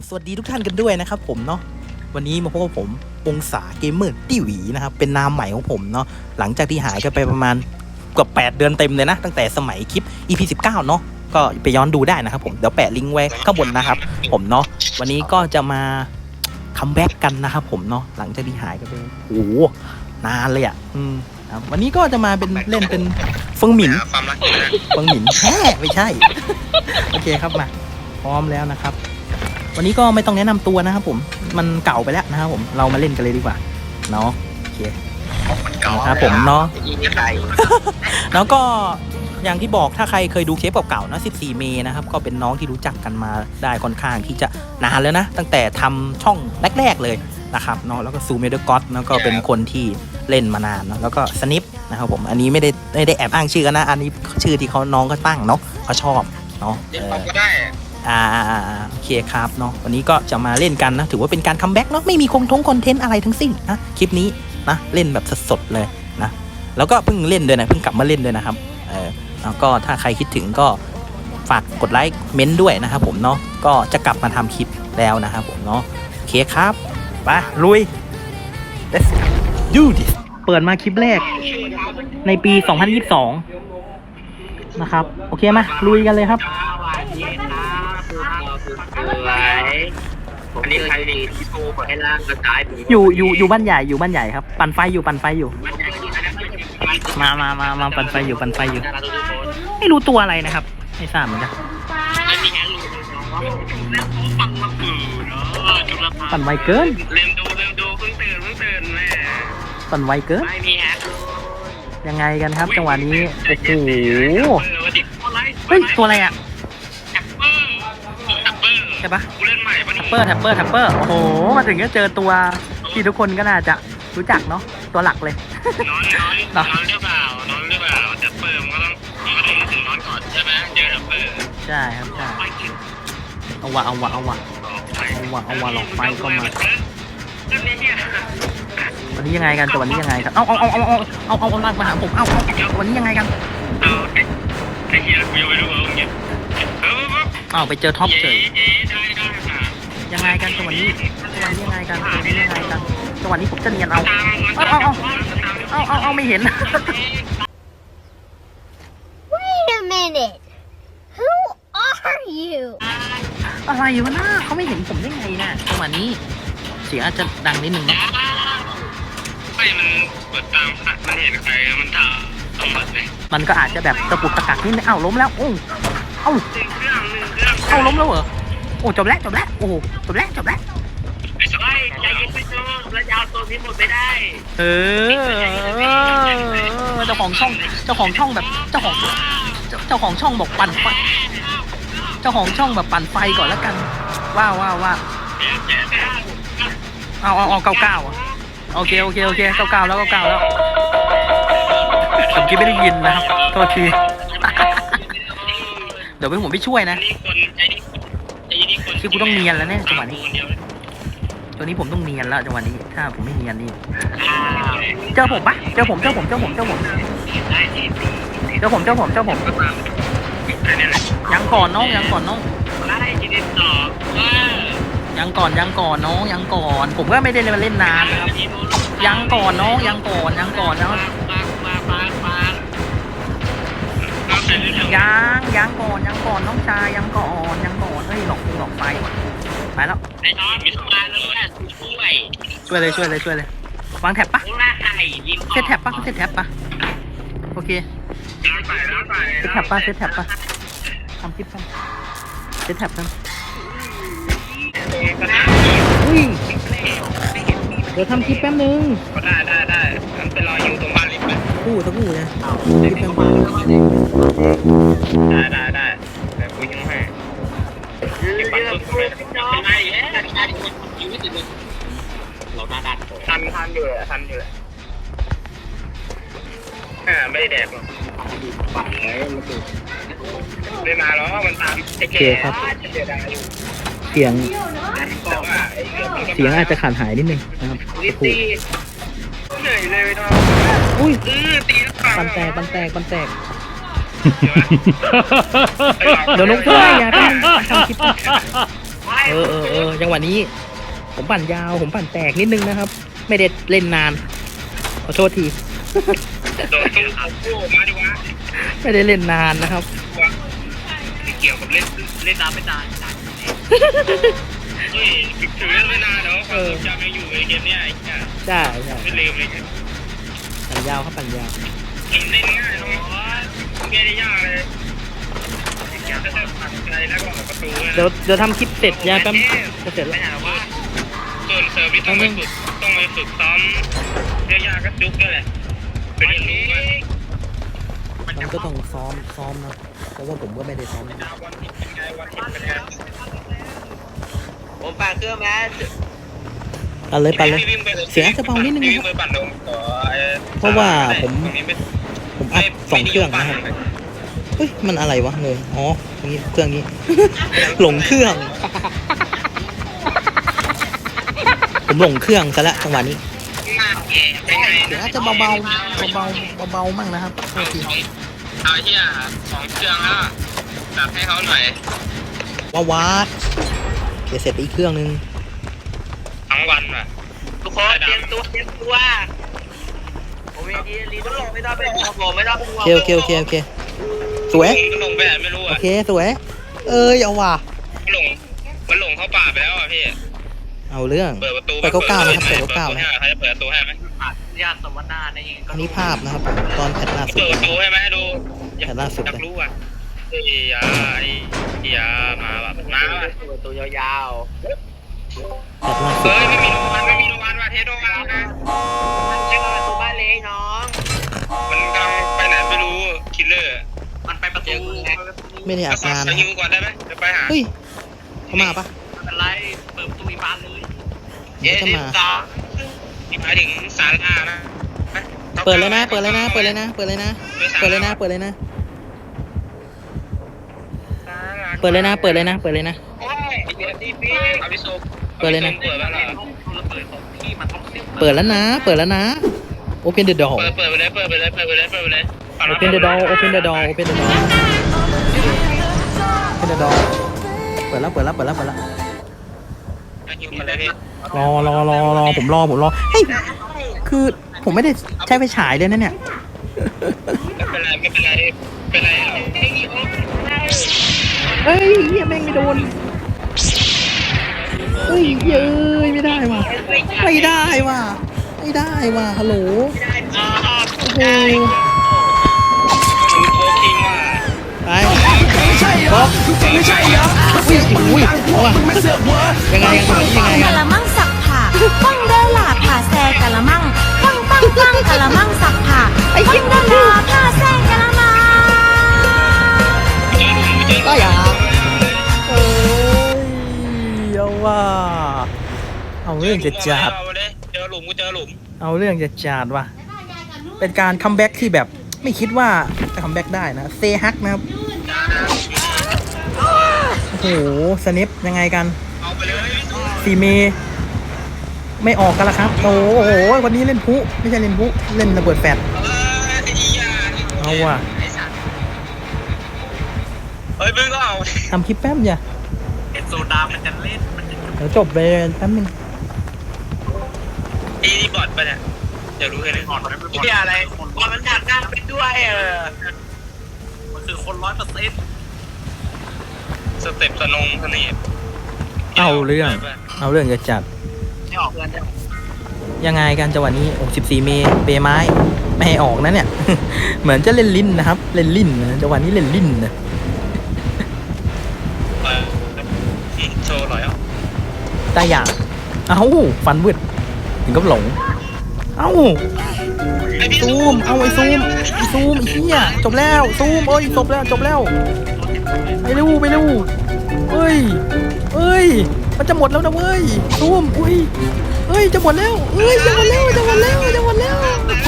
บสวัสดีทุกท่านกันด้วยนะครับผมเนาะวันนี้มาพบกับผมองศาเกมเมอร์ตี้หวีนะครับเป็นนามใหม่ของผมเนาะหลังจากที่หายกันไปประมาณเกือบ8 เดือนเต็มเลยนะ ตั้งแต่สมัยคลิป EP 19เนาะก็ไปย้อนดูได้นะครับผมเดี๋ยวแปะลิงก์ไว้ข้างบนนะครับ ผมเนาะวันนี้ก็จะมาคัมแบ็กกันนะครับผมเนาะหลังจากที่หายกันไปโอ้โหนานเลยอะอืมครับวันนี้ก็จะมาเป็นเล่นเป็นเฟิงหมินความรักอยู่นะเฟิงหมินแฮ่ไม่ใช่ โอเคครับมาพร้อมแล้วนะครับ วันนี้ก็ไม่ต้องแนะนำตัวนะครับผม มันเก่าไปแล้วนะครับผม เรามาเล่นกันเลยดีกว่า เนาะโอเคมันเก่านะครับผมเนาะยิงกันได้แล้วก็อย่างที่บอกถ้าใครเคยดูเคปเก่าๆนะ14 เมนะครับ ก็เป็นน้องที่รู้จักกันมาได้ค่อนข้างที่จะนานแล้วนะ ตั้งแต่ทำช่องแรก ๆ เลยนะครับเนาะแล้วก็ซูเมเดอร์ก็ตแล้วก็เป็นคนที่เล่นมานานเนาะแล้วก็สนิปนะครับผมอันนี้ไม่ได้ไม่ได้แอบอ้างชื่อกันนะ อันนี้ชื่อที่เขาน้องก็ตั้งเนาะเขาชอบเนาะเล่นเอปั๊อมก็ได้ อ่าโอเคครับเนาะวันนี้ก็จะมาเล่นกันนะ ถือว่าเป็นการคัมแบ็กเนาะไม่มีคงทงคอนเทนต์อะไรทั้งสิ้นนะคลิปนี้นะเล่นแบบสดๆเลยนะแล้วก็เพิ่งเล่นด้วยนะเพิ่งกลับมาเล่นด้วยนะครับเออแล้วก็ถ้าใครคิดถึงก็ฝากกดไลค์เม้นต์ด้วยนะครับผมเนาะก็จะกลับมาทำคลิปแล้วนะครับผมเนาะโอเคครับไปลุย let's do this เปิดมาคลิปแรกในปี 2022 นะครับ โอเคมาลุยกันเลยครับ สวยผมนี่ใครดีที่โทรให้ล่างกระจายอยู่อยู่อยู่บ้านใหญ่อยู่บ้านใหญ่ครับ ปั่นไฟอยู่ปั่นไฟอยู่ มามามามาปั่นไฟอยู่ปั่นไฟอยู่ ไม่รู้ตัวอะไรนะครับ ไม่ทราบเหมือนกันไม่มีแฮงลูแล้วผมฟังมาปืนเนาะจุลภาปั่นไวเกินเริ่มดูเริ่มดูเพิ่งตื่นเพิ่งตื่นแม่ปั่นไวเกินไม่มีแฮงยังไงกันครับ จังหวะนี้โอ้โหอะไรเฮ้ยตัวอะไรอะ ใช่ปะผู้เล่นใหม่ปะนี่เปอร์แท็ปเปอร์แท็ปเปอร์โอ้โหมาถึงก็เจอตัวที่ทุกคนก็น่าจะรู้จักเนาะตัวหลักเลยนอนนอนนอนหรือเปล่านอนหรือเปล่าแท็ปเปอร์มันก็ต้องมันก็ต้องถึงนอนก่อนใช่ไหมเจอแท็ปเปอร์ใช่ครับใช่เอาวะเอาวะเอาวะเอาวะเอาวะหลอกไฟก็มาวันนี้ยังไงกันแต่วันนี้ยังไงครับเอาเอาเอาเอาเอาเอาเอาเมาหาผมเอาเอาเวันนี้ยังไงกันเอาไอ้เฮียกูยังไม่รู้ว่ามึงเนี่ย ออเอาไปเจอท็อปเฉยเย้ได้ได้ค่ะยังไงกันจังหวะนี้จังหวะนี้ยังไงกันจังหวะนี้ยังไงกันจังหวะนี้ผมจะเนียนเอาตามมันเอาเอาเอาเอาเอาเอาไม่เห็น Wait a minute. Who are you? อะไรวะน้าเขาไม่เห็นผมได้ไงนะจังหวะนี้ เสียงอาจจะดังนิดนึงนะไม่มันเปิดตามมันเห็นใครมันถามตำรวจเลยมันก็อาจจะแบบตะปุกตะกักนิดนึงเอ้าล้มแล้วโอ้เอ้าหนึ่ง เครื่องหนึ่งเครื่องเอ้าล้มแล้วเหรอ โอ้จบแล้วจบแล้ว โอ้จบแล้วจบแล้วไอ้สอยใจเย็นไปเถอะแล้วยาวตัวนี้หมดไม่ได้เออเจ้าของช่อง เจ้าของช่องแบบ เจ้าของเจ้าเจ้าของช่องบอกปั่นไฟ เจ้าของช่องแบบปั่นไฟก่อนแล้วกัน ว้าวว้าวว้าวเอาเอาเอาเก้าเก้าอะโอเคโอเคโอเคเก้าเก้าแล้วเก้าเก้าแล้วผมคิดไม่ได้ยินนะครับ โทษที เดี๋ยวเป็นผมไปช่วยนะนี่คนไอ้นี่ไอ้นี่คนคือกูต้องเนียนแล้วเนี่ยจังหวะนี้ตัวนี้ผมต้องเนียนแล้วจังหวะนี้ ถ้าผมไม่เนียนนี่เจอผมปะเจอผมเจอผมเจอผมเจอผมได้ที่เจอผมเจอผมเจอผมนี่แหละยังก่อนน้องยังก่อนน้องได้ที่ติดต่อว่ายังก่อนยังก่อนน้องยังก่อน ผมก็ไม่ได้มาเล่นนานนะครับยังก่อนน้องยังก่อนยังก่อนนะปาง ยังยังก่อนยังก่อนน้องชายยังก่อนยังก่อนเฮ้ยหลอกกูหลอกไปไปแล้วไอ้น้องมีสมาแล้วแหละช่วยช่วยเลยช่วยเลยช่วยเลยวางแท็บปะกูละไห้ยิ้มเซตแท็บปะเซตแท็บปะโอเคน้ำไปน้ำไปเซตแท็บปะเซตแท็บปะทำคลิปกันเซตแท็บกันอุ้ยเดี๋ยวทำคลิปแป๊บนึงก็ได้ได้ได้มันไปรออยู่ตรง บ้านลิฟต์เลยกู้สักกู้นะคลิปแป๊บนึงได้ได้ได้แต่กูยังให้เก็บบัตรเพิ่มเลยเป็นไงเอ๊ะชีวิตจริงเราหน้าด้านทันทันอยู่ทันอยู่อ่าไม่ได้แดกหรอกปั่นเลยมันดูไม่มาหรอกมันตามไอ้แก่เสียดายอยู่เสียงเสียงอาจจะขาดหายนิดนึงนะครับตีสักครู่เหนื่อยเลยเนาะ อุ้ยอือตีแล้วปันแตกปันแตกปันแตกเดี๋ยวนกช่วยอย่าไปทำคลิปก่อนไม่เออเออเออจังหวะนี้ ผมปั่นยาวผมปั่นแตกนิดนึงนะครับ ไม่ได้เล่นนานขอโทษทีโดนตู้เอาตู้มาดีวะไม่ได้เล่นนานนะครับไม่เกี่ยวกับเล่นเล่นน้ำไม่นานเฮ้ยถึงเล่นไม่นานแล้วความทรงจำยังอยู่ในเกมเนี้ยไอ้เหี้ยใช่ใช่ไม่ลืมเลยเนี่ย ปั่นยาวครับปั่นยาวเล่นง่ายน้องไม่ได้ยากเลยแค่จะผ่านใจแล้วก็ออกประตูเดี๋ยวเดี๋ยวทำคลิปเสร็จยาแป๊บจะเสร็จไม่แล้วหาว่าส่วนเซิร์ฟที่ต้องไปฝึกต้องไปฝึกซ้อมเยอะๆก็จุกด้วยแหละเป็นเรียนรู้กันมันก็ต้องซ้อมซ้อมนะเพราะว่าผมก็ไม่ได้ซ้อมวันทิศเป็นไงวันทิศเป็นไงผมฝากเครื่องแมส ปั่นเลยปั่นเลย เสียงจะเบานิดนึงนะครับวิ่งไปปั่นลงต่อไอ้เพราะว่าผมตรงนี้ไม่ผมอัพสองเครื่องนะครับเฮ้ยมันอะไรวะงงอ๋อนี่เครื่องนี้ หลงเครื่อง ผมหลงเครื่องซะแล้วจังหวะนี้หน้าแก่เป็นไงเดี๋ยวอาจจะเบาๆเบาๆเบาๆมั่งนะครับโทษทีเอาเฮียสองเครื่องแล้วจัดให้เขาหน่อยว้าวาดเดี๋ยวเสร็จไปอีกเครื่องนึงทั้ง วันว่ะทุกคนเตรียมตัวเตรียมตัวผมมีดีลีต้องลงไม่ต้องเป็นห่วงผมไม่ต้องเป็นห่วโองเคโอเคโอเคโอเคสวยมันลงไปไหนไม่รู้โออะเคสวย เอ้ยเอาว่ะมันหลงมันหลงเข้าป่าไปแล้วอะพี่ เอาเรื่อง เปิดประตูไปเก้าเก้านะครับเปิดเก้าเก้านะ ใครจะเปิดประตูให้ไหมญาติสมนาในเองอันนี้ภาพนะครับผมตอนแพทล่าสุดเปิดประตูให้ไหมดูแพทล่าสุดอยากเลยรู้อะเฮ้ยยาไอ้ยามาแบบมาว่ะตัวยาวแพทล่าสุดเฮ้ยไม่มีโนวันไม่มีโนวันว่ะเทสโนวันนะๆใช้ประตูบ้านเล็กน้อง มันกำลังไปไหนไม่รู้คิลเลอร์มันไปประตูไม่ได้อาการไปนะคยิรับงก่อนได้ไหมจะไปหาเฮ้ยเขามาปะอะไรเปิดประตูบ้านเลยเดี๋ยวจะมาต่อหมายถึงศาลานะเปิดเลยนะ เปิดเลยนะ เปิดเลยนะ เปิดเลยนะ เปิดเลยนะ เปิดเลยนะ เปิดเลยนะ เปิดเลยนะ เปิดเลยนะ โอ้ยไอ้เดี๋ยวดีปีเอาไปส่ง เปิดเลยนะ เปิดแล้วเหรอเปิดของพี่มันต้องเสียบเปิดแล้วนะ เปิดแล้วนะ Open the door เปิดเปิดไปเลยเปิดไปเลยเปิดไปเลยเปิดไปเลย Open the door Open the door Open the door Open the door เปิดแล้วเปิดแล้วเปิดแล้วเปิดแล้วยิงมาเลยพี่รอรอรอรอผมรอผมรอเฮ้ยคือผมไม่ได้ใช้ไฟฉายเลยนะเนี่ยไม่เป็นไรไม่เป็นไรเป็นไรหรอกเฮ้ยเหี้ยแม่งไม่โดน เฮ้ยเย้ยไม่ได้ว่ะไม่ได้ว่ะไม่ได้ว่ะฮัลโหลโอ้โหคุณโคคิงว่าไปบอกไม่ใช่เหรออุ้ยอุ้ยเอาว่ะยังไงยังไงยังไงกะละมังสักผ่าป้องเดอหลาผ่าแซกะละมังปังปังปังกะละมังสักผ่าป้องเดอหลาผ่าแซกะละมังเจอหลุมเจอก็อย่า ว่า เอาเรื่องจะจัดเจอหลุมกูเจอหลุมเอาเรื่องจะจัดว่ะ เป็นการคัมแบ็กที่แบบไม่คิดว่าจะคัมแบ็กได้นะ เซฮักนะครับ โอ้โห สนิปยังไงกัน เอาไปเลยสีเมย์ไม่ออกกันละครับ โอ้โห วันนี้เล่นพุไม่ใช่เล่นพุเล่นระเบิดแฟดเออไอ้ยาเอาว่ะไอ้สัตว์เฮ้ยมึงก็เอาทำคลิปแป๊บอย่า เอ็นโซดามันจะเล่นมันจะเดี๋ยวจบเลยแป๊บนึงไอ้นี่บอดปะเนี่ยอย่ารู้แค่นี้ก่อนมันไม่ใช่อะไรบอลมันดักหน้าไปด้วยเออมันคือคนร้อยเปอร์เซ็นต์สเต็ปสนงสนีบเอาเรื่อง เอาเรื่องจะจัดไม่ออกเพื่อนจะยังไงกันจังหวะนี้โอ้14เมย์เปไม้ ไม่ให้ออกนะเนี่ย เหมือนจะเล่นลิ้นนะครับ เล่นลิ้นนะจังหวะนี้เล่นลิ้นนะ ตาอย่าง เอ้า ฟันวืดถึงกับหลง เอ้า ซูม เอาไอ้ซูมไอ้ซูมไอ้เหี้ยจบแล้ว ซูมเอ้ยจบแล้วจบแล้ว ไปเร็วไปเร็วเอ้ยเอ้ย มันจะหมดแล้วนะเว้ย ซูมอุ้ยเอ้ยจะหมดแล้วเอ้ยจะหมดแล้วจะหมดแล้วจะหมดแล้ว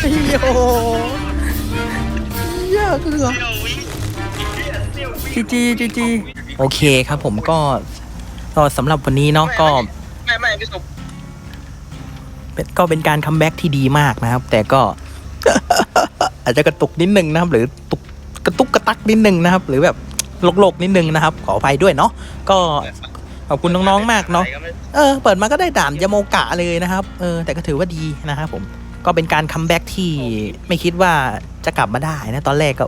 ไอ้โยเหี้ยเกือบจีจีจีจีโอเคครับผมก็ ก็สำหรับวันนี้เนาะก็ไม่ไม่พี่สุกเป็นก็เป็นการคัมแบ็กที่ดีมากนะครับ แต่ก็ อาจจะกระตุกนิดนึงนะครับ หรือตุกกระตุกกระตักนิดนึงนะครับ หรือแบบโลกๆนิดนึงนะครับ ขออภัยด้วยเนาะก็ขอบคุณน้องๆมากเนาะเออเปิดมาก็ได้ด่านยาโมกะเลยนะครับเออแต่ก็ถือว่าดีนะครับผมก็เป็นการคัมแบ็กที่ไม่คิดว่าจะกลับมาได้นะตอนแรกก็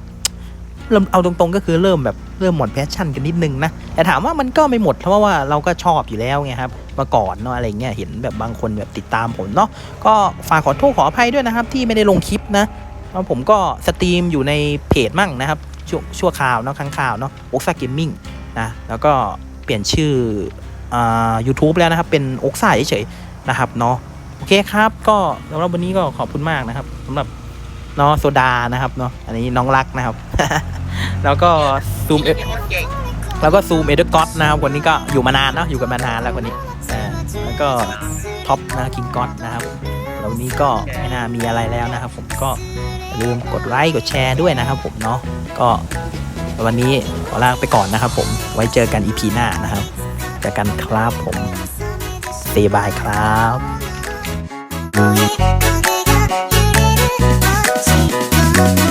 เริ่มเอาตรงๆก็คือเริ่มแบบเริ่มหมดแพชชั่นกันนิดนึงนะแต่ถามว่ามันก็ไม่หมดเพราะว่าเราก็ชอบอยู่แล้วไงครับเมื่อก่อนเนาะอะไรเงี้ยเห็นแบบบางคนแบบติดตามผมเนาะก็ฝากขอโทษขออภัยด้วยนะครับ ที่ไม่ได้ลงคลิปนะเพราะผมก็สตรีมอยู่ในเพจมั่งนะครับชั่วชั่วคราวเนาะครั้งคราวเนาะโอกซ่าเกมมิ่งนะแล้วก็เปลี่ยนชื่ออ่า YouTube แล้วนะครับ เป็นโอกซ่าเฉยๆนะครับเนาะโอเคครับ ก็สำหรับวันนี้ก็ขอบคุณมากนะครับสำหรับน้องโซดานะครับเนาะอันนี้น้องรักนะครับ แล้วก็ซูมเก่งแล้วก็ซูมเอเดอร์ก็นะครับคนนี้ก็อยู่มานานเนาะอยู่กันมานานแล้วคนนี้แล้วก็ท็อปนะคิงก็นะครับแล้ววันนี้ก็ไม่น่ามีอะไรแล้วนะครับ ผมก็ลืมกดไลค์กดแชร์ด้วยนะครับ ผมเนาะก็วันนี้ขอลาไปก่อนนะครับ ผมไว้เจอกันอีพีหน้านะครับเจอกันครับผมเซบายครับ「